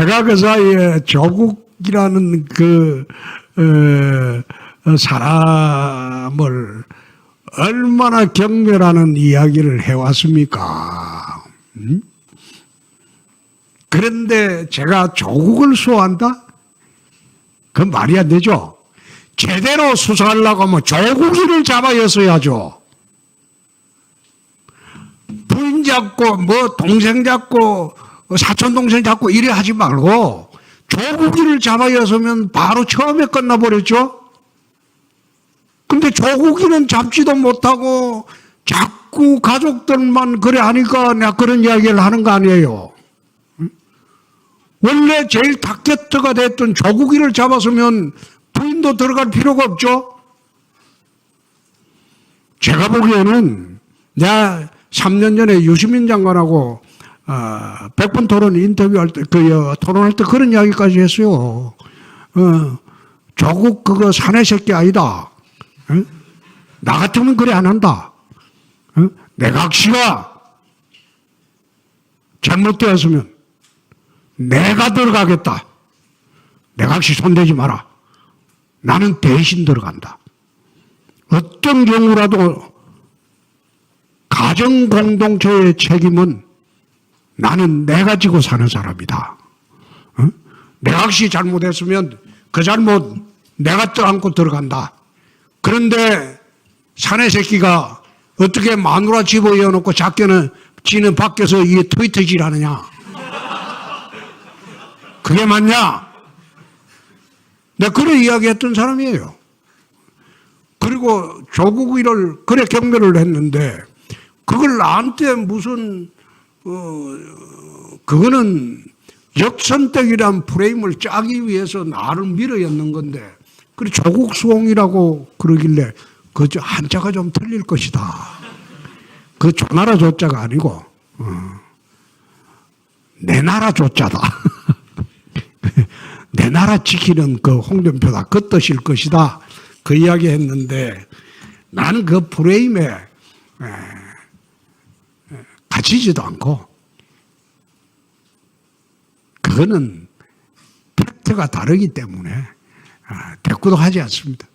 제가 그 사이에 조국이라는 그, 어, 어, 사람을 얼마나 경멸하는 이야기를 해왔습니까? 음? 그런데 제가 조국을 수호한다? 그건 말이 안 되죠. 제대로 수사하려고 하면 조국이를 잡아였어야죠. 부인 잡고 뭐 동생 잡고 사촌 동생 잡고 이래 하지 말고 조국이를 잡아였으면 바로 처음에 끝나버렸죠. 근데 조국이는 잡지도 못하고 자꾸 가족들만 그래 하니까 내가 그런 이야기를 하는 거 아니에요. 응? 원래 제일 타겟트가 됐던 조국이를 잡았으면 부인도 들어갈 필요가 없죠. 제가 보기에는 내가 3년 전에 유시민 장관하고 어, 백분 토론 인터뷰할 때, 그, 어, 토론할 때 그런 이야기까지 했어요. 어, 조국 그거 사내 새끼 아니다. 어? 나 같으면 그래 안 한다. 어? 내각시가 잘못되었으면 내가 들어가겠다. 내각시 손대지 마라. 나는 대신 들어간다. 어떤 경우라도 가정 공동체의 책임은 나는 내 가 지고 사는 사람이다. 어? 내각시 잘못했으면 그 잘못 내가 떠안고 들어간다. 그런데 사내 새끼가 어떻게 마누라 집어 이어 놓고 작게는 지는 밖에서 이 트위터질 하느냐. 그게 맞냐? 내가 그런 이야기 했던 사람이에요. 그리고 조국 일을 그래 경멸을 했는데 그걸 나한테 무슨 어 그거는 역선택이란 프레임을 짜기 위해서 나를 밀어였는 건데 그래 조국 수홍이라고 그러길래 그저 한자가 좀 틀릴 것이다. 그 조나라 조자가 아니고 어. 내 나라 조자다. 내 나라 지키는 그 홍준표다. 그 뜻일 것이다. 그 이야기 했는데 나는 그 프레임에 에, 에, 갇히지도 않고 그거는 팩트가 다르기 때문에 아, 대꾸도 하지 않습니다.